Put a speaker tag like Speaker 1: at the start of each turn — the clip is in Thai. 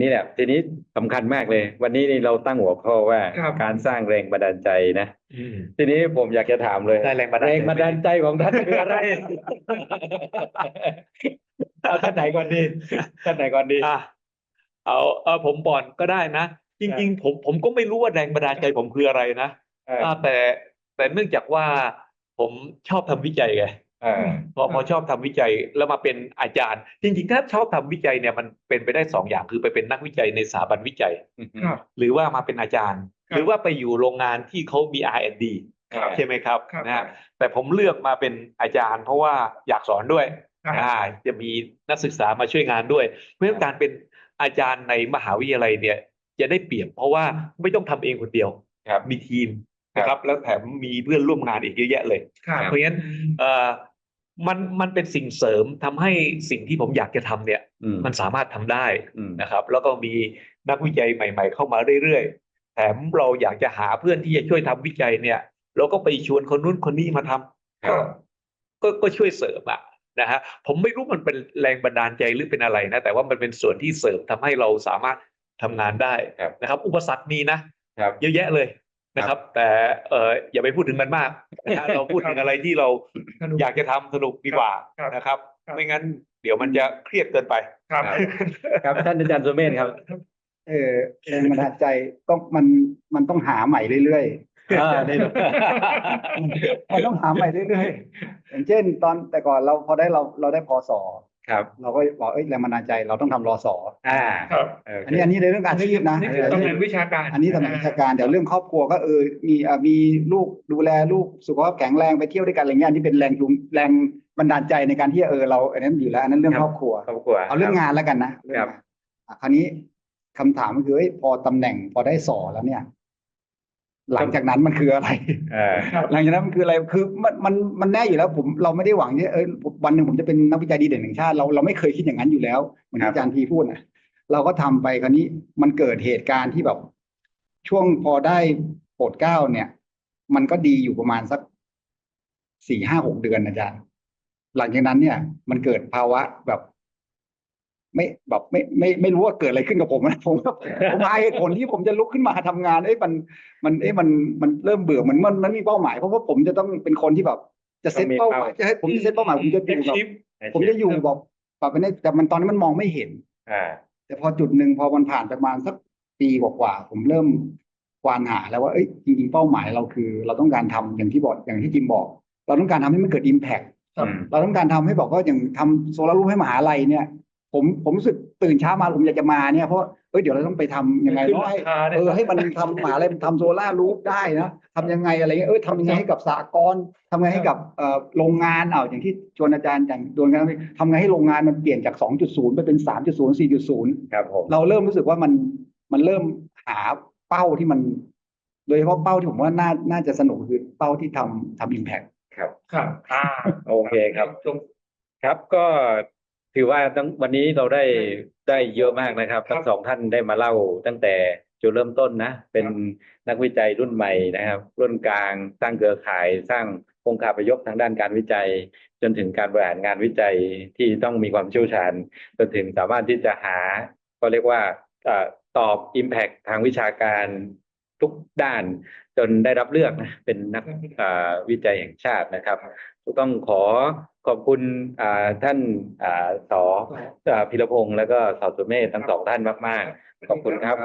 Speaker 1: นี้แหละทีนี้สำคัญมากเลย วันนี้นี่เราตั้งหัวข้อว่า
Speaker 2: ครับ
Speaker 1: การสร้างแรงบันดาลใจนะ
Speaker 3: อืม
Speaker 1: ทีนี้ผมอยากจะถามเลย
Speaker 3: ได้แรงบันดาลใจ
Speaker 1: แรงบันดาลใจของท่านคืออะไรเอาท่านไหนก่อนดีท่านไหนก่อนดี
Speaker 3: อะเอาเอาผมก่อนก็ได้นะจริง ๆ ผมผมก็ไม่รู้ว่าแรงบันดาลใจผมคืออะไรนะ
Speaker 1: เออ
Speaker 3: อ่าแต่แต่เนื่องจากว่าผมชอบทำวิจัยไง
Speaker 1: เออ
Speaker 3: พอพอชอบทำวิจัยแล้วมาเป็นอาจารย์ จริงๆ ถ้าชอบทำวิจัยเนี่ยมันเป็นไปได้สองอย่างคือไปเป็นนักวิจัยในสถาบันวิจัย
Speaker 2: ครับ
Speaker 3: หรือว่ามาเป็นอาจารย์
Speaker 2: ครับ
Speaker 3: หรือว่าไปอยู่โรงงานที่เขามี R&D
Speaker 1: ครับ
Speaker 3: ใช่ไหมครับ
Speaker 2: ครับ
Speaker 3: นะฮะแต่ผมเลือกมาเป็นอาจารย์ เพราะว่าอยากสอนด้วย
Speaker 2: ครับ
Speaker 3: อ่าจะมีนักศึกษามาช่วยงานด้วย เพราะฉะนั้นการเป็นอาจารย์ในมหาวิทยาลัยเนี่ยจะได้เปรียบเพราะว่าไม่ต้องทำเองคนเดียว
Speaker 1: ครับ
Speaker 3: มีทีมนะครับแล้วแถมมีเพื่อนร่วมงานอีกเยอะแยะเลย
Speaker 2: ครับ
Speaker 3: เพราะฉะนั้นเอ่อ มันมันเป็นสิ่งเสริมทำให้สิ่งที่ผมอยากจะทำเนี่ย
Speaker 1: อืม
Speaker 3: มันสามารถทำได้
Speaker 1: อืม
Speaker 3: นะครับ แล้วก็มีนักวิจัยใหม่ ๆ เข้ามาเรื่อยๆแถมเราอยากจะหาเพื่อนที่จะช่วยทำวิจัยเนี่ยเราก็ไปชวนคนนู้นคนนี้มาทำ
Speaker 1: ครับ
Speaker 3: ก็ก็ช่วยเสริมอะนะฮะผมไม่รู้มันเป็นแรงบันดาลใจหรือเป็นอะไรนะ แต่ว่ามันเป็นส่วนที่เสริมทำให้เราสามารถทำงานได้
Speaker 1: ครับ
Speaker 3: นะครับ อุปสรรคมีนะครับเยอะแยะเลย นะครับ แต่เอออย่าไปพูดถึงมันมากนะฮะเราพูดถึงอะไรที่เรา
Speaker 2: สนุก
Speaker 3: อยากจะทำสนุกดีกว่า
Speaker 2: ครับ
Speaker 3: นะครับ
Speaker 2: ครับ
Speaker 3: ไม่งั้นเดี๋ยวมันจะเครียดเกินไป
Speaker 2: ครับ
Speaker 1: ครับท่านอาจารย์สุเมธครับ
Speaker 4: เออแรงบันดาลใจต้องมันมันต้องหาใหม่เรื่อย
Speaker 1: อ่านี่
Speaker 4: ๆมันต้องหาใหม่เรื่อยๆอย่างเช่น ตอนแต่ก่อนเราพอได้เราเราได้พอสอ
Speaker 1: ครับ
Speaker 4: เราก็บอกเอ้ยแรงบันดาลใจเราต้องทำรอสอ
Speaker 1: อ่า
Speaker 2: ครับ
Speaker 1: โเค
Speaker 4: อันนี้อันนี้ในเรื่องการชีพนะ
Speaker 2: นี่คือตำแหน่งวิชาการ
Speaker 4: อันนี้ตำแหน่งวิชาการเดี๋ยวเรื่องครอบครัวก็เออมีอะมีลูกดูแลลูกสุขภาพแข็งแรงไปเที่ยวด้วยกันอะไรเงี้ยอันนี้เป็นแรงจูงแรงบันดาลใจในการที่เออเราอันนั้นอยู่แล้วอันนั้นเรื่อง
Speaker 1: ครับ
Speaker 4: ครอบครัว
Speaker 1: ครอบครัว
Speaker 4: เอาเรื่องงานแล้วกันนะเรื่อง
Speaker 1: ครับ
Speaker 4: งานอะคราวนี้คำถามก็คือเอ้ยพอตำแหน่งพอได้สอแล้วเนี่ย หลังจากนั้นมันคืออะไร
Speaker 1: เออ
Speaker 4: หลังจากนั้นมันคืออะไรคือมันมันมันแน่อยู่แล้วผมเราไม่ได้หวังที่เออวันหนึ่งผมจะเป็นนักวิจัยดีเด่นแห่งชาติเราเราไม่เคยคิดอย่างนั้นอยู่แล้วเหมือน
Speaker 1: ครั
Speaker 4: ที่
Speaker 1: บ
Speaker 4: อาจารย์พีพูดนะเราก็ทำไปคราวนี้มันเกิดเหตุการณ์ที่แบบ ช่วงพอได้โปรดเกล้าเนี่ย มันก็ดีอยู่ประมาณสักสี่ห้าหกเดือนนะอาจารย์ หลังจากนั้นเนี่ย มันเกิดภาวะแบบ ไม่แบบไม่ไม่ไม่รู้ว่าเกิดอะไรขึ้นกับผมนะผมผมหาเหตุผลที่ผมจะลุกขึ้นมาทำงานเอ้ยมันมันเอ้ยมันมันเริ่มเบื่อเหมือนมันมันมีเป้าหมายเพราะว่าผมจะต้องเป็นคนที่แบบจะเซต
Speaker 1: ต้องมี
Speaker 4: เป้าหมาย
Speaker 1: เป้า
Speaker 4: จะให้ผมจะเซตเป้าหมายผมจะอยู่แบบ
Speaker 3: ชิป
Speaker 4: ผมจะอยู่แบบแบบเป็นแต่มันตอนนั้นมันมองไม่เห็น
Speaker 1: อ่า
Speaker 4: แต่พอจุดหนึ่งพอมันผ่านประมาณสักปีกว่าๆผมเริ่มควานหาแล้วว่าเอ้ยจริงๆเป้าหมายเราคือ เราต้องการทำอย่างที่บอกอย่างที่จิมบอก เราต้องการทำให้มันเกิด Impact
Speaker 2: ครับ
Speaker 4: เราต้องการทำให้บอกว่าอย่างทำโซลารูปให้มหาลัยเนี่ย ผมผมรู้สึกตื่นเช้ามาผมอยากจะมาเนี่ยเพราะเอ้ยเดี๋ยวเราต้องไปทำยังไง
Speaker 2: ขึ้น
Speaker 4: เนาะ
Speaker 2: รา
Speaker 4: ให้
Speaker 2: คาเนี่ย
Speaker 4: เออให้มันทำมหาลัยมันทำโซลารูปได้นะทำยังไงอะไรเงี้ยเออทำยังไงให้กับสากลทำไงให้กับเอ่อโรงงานเอาอย่างที่ชวนอาจารย์อย่างโดนกันทำไงให้โรงงานมันเปลี่ยนจาก 2.0 ไปเป็น 3.0 4.0
Speaker 1: ครับผม
Speaker 4: เราเริ่มรู้สึกว่ามันมันเริ่มหาเป้าที่มัน โดยเฉพาะเป้าที่ผมว่าน่าน่าจะสนุกคือเป้าที่ทำทำอิมแพค
Speaker 1: ครับ
Speaker 2: ครับ อ่า
Speaker 1: โอเคครับ
Speaker 2: ตรง
Speaker 1: ครับก็ ถือว่าตั้งวันนี้เราได้ได้เยอะมากนะครับ
Speaker 2: ครับ
Speaker 1: ทั้งสองท่านได้มาเล่าตั้งแต่จุดเริ่มต้นนะ เป็นนักวิจัยรุ่นใหม่นะครับ รุ่นกลางสร้างเครือข่ายสร้างองค์การประยกทางด้านการวิจัย จนถึงการบริหารงานวิจัยที่ต้องมีความเชี่ยวชาญ จนถึงสามารถที่จะหาก็เรียกว่าเอ่อตอบ Impact ทางวิชาการทุกด้าน จนได้รับเลือกนะเป็นนักวิจัยแห่งชาตินะครับ ต้องขอขอบคุณท่านสอพิรพงศ์และก็สอสุเมธทั้งสองท่านมาก ๆ ขอบคุณครับ